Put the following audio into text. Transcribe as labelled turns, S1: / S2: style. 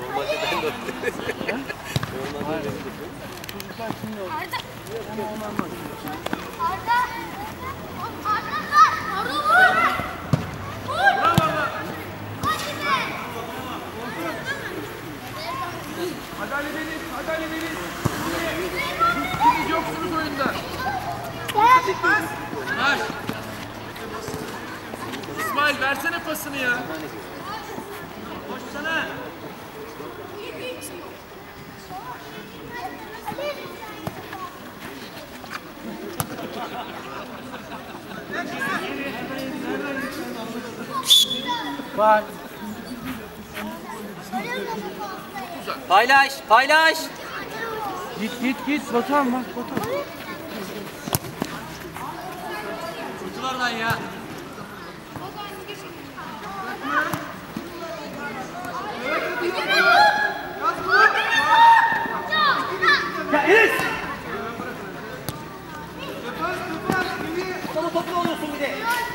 S1: Normalde ben de Normalde ben de
S2: Çocuklar şimdi oldu.
S3: Arda.
S2: Ama onu anladım.
S3: Arda. Arda var. Arda vur. Vur. Hadi be.
S2: Hadi Ali Deniz, hadi Ali Deniz. Siz yoksunuz oyunda. Ver. İsmail versene pasını ya. Var.
S1: Paylaş, paylaş.
S2: Git git git. Batuhan bak Batuhan.
S1: Kutulardan ya.
S3: Yürü. その卒業の進みで。